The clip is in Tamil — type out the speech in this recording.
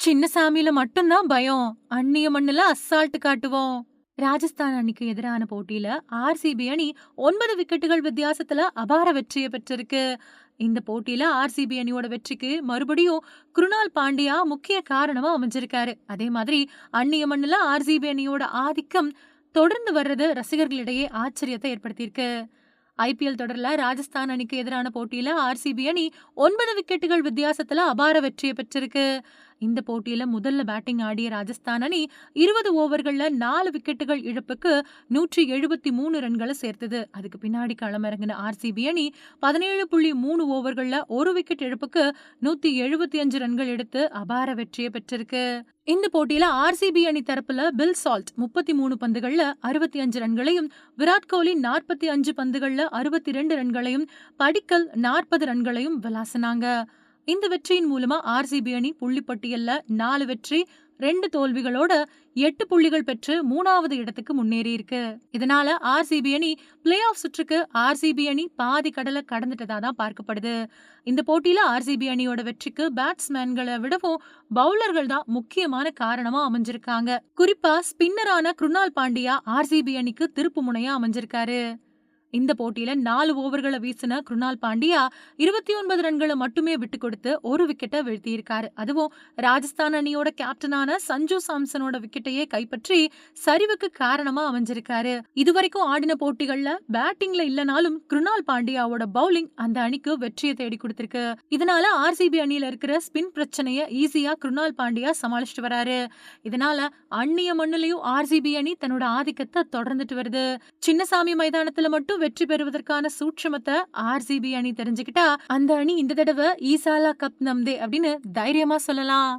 சின்ன சாமியில மட்டும்தான் பயம். அந்நிய மண்ணுல அசால்ட் காட்டுவோம். ராஜஸ்தான் அணிக்கு எதிரான போட்டியில ஆர்சிபி அணி ஒன்பது விக்கெட்டுகள் வித்தியாசத்துல அபார வெற்றியை பெற்றிருக்கு. இந்த போட்டியில ஆர்சிபி அணியோட வெற்றிக்கு மறுபடியும் குருணால் பாண்டியா முக்கிய காரணமா அமைஞ்சிருக்காரு. அதே மாதிரி அந்நிய மண்ணுல ஆர்சிபி அணியோட ஆதிக்கம் தொடர்ந்து வர்றது ரசிகர்களிடையே ஆச்சரியத்தை ஏற்படுத்தியிருக்கு. ஐபிஎல் தொடர்ல ராஜஸ்தான் அணிக்கு எதிரான போட்டியில ஆர்சிபி அணி ஒன்பது விக்கெட்டுகள் வித்தியாசத்துல அபார வெற்றியை பெற்றிருக்கு. இந்த போட்டியில முதல்ல பேட்டிங் ஆடிய ராஜஸ்தான் அணி இருபது ஓவர்கள்ல நாலு விக்கெட்டுகள் இழப்புக்கு நூற்றி எழுபத்தி மூணு ரன்களை சேர்த்தது. அதுக்கு பின்னாடி களமிறங்கின ஆர்சிபி அணி பதினேழு புள்ளி மூணு ஓவர்கள்ல ஒரு விக்கெட் இழப்புக்கு நூத்தி எழுபத்தி அஞ்சு ரன்கள் எடுத்து அபார வெற்றியை பெற்றிருக்கு. இந்த போட்டியில ஆர்சிபி அணி தரப்புல பில் சால்ட் முப்பத்தி மூணு பந்துகள்ல அறுபத்தி அஞ்சு ரன்களையும் விராட் கோலி நாற்பத்தி அஞ்சு பந்துகள்ல அறுபத்தி ரெண்டு ரன்களையும் படிக்கல் நாற்பது ரன்களையும் விளாசினாங்க. இந்த வெற்றியின் மூலமா ஆர்சிபி அணி புள்ளிப்பட்டியல்ல நாலு வெற்றி ரெண்டு தோல்விகளோட எட்டு புள்ளிகள் பெற்று மூணாவது இடத்துக்கு முன்னேறி இருக்கு. இதனால ஆர்சிபி அணி பிளே ஆஃப் சுற்றுக்கு ஆர்சிபி அணி பாதி கடலை கடந்துட்டதா தான் பார்க்கப்படுது. இந்த போட்டியில ஆர்சிபி அணியோட வெற்றிக்கு பேட்ஸ்மேன்களை விடவும் பவுலர்கள் தான் முக்கியமான காரணமா அமைஞ்சிருக்காங்க. குறிப்பா ஸ்பின்னரான குருணால் பாண்டியா ஆர்சிபி அணிக்கு திருப்பு முனையா அமைஞ்சிருக்காரு. இந்த போட்டியில நாலு ஓவர்களை வீசின குருணால் பாண்டியா இருபத்தி ஒன்பது ரன்களை மட்டுமே விட்டு கொடுத்து ஒரு விக்கெட்டை வீழ்த்தியிருக்காரு. அதுவும் ராஜஸ்தான் அணியோட கேப்டனான சஞ்சு சாம்சனோட விக்கெட்டையே கைப்பற்றி சரிவுக்கு காரணமா அமைஞ்சிருக்காரு. இதுவரைக்கும் ஆடின போட்டிகள்ல பேட்டிங்ல இல்லனாலும் குருணால் பாண்டியாவோட பவுலிங் அந்த அணிக்கு வெற்றியை தேடி கொடுத்திருக்கு. இதனால ஆர்சிபி அணியில இருக்கிற ஸ்பின் பிரச்சனையை ஈஸியா குருணால் பாண்டியா சமாளிச்சுட்டு வராரு. இதனால அந்நிய மண்ணிலையும் ஆர்சிபி அணி தன்னோட ஆதிக்கத்தை தொடர்ந்துட்டு வருது. சின்னசாமி மைதானத்துல மட்டும் வெற்றி பெறுவதற்கான சூட்சமத்தை ஆர்சிபி அணி தெரிஞ்சுக்கிட்டா அந்த அணி இந்த தடவை ஈசாலா கப் நம்தே அப்படின்னு தைரியமா சொல்லலாம்.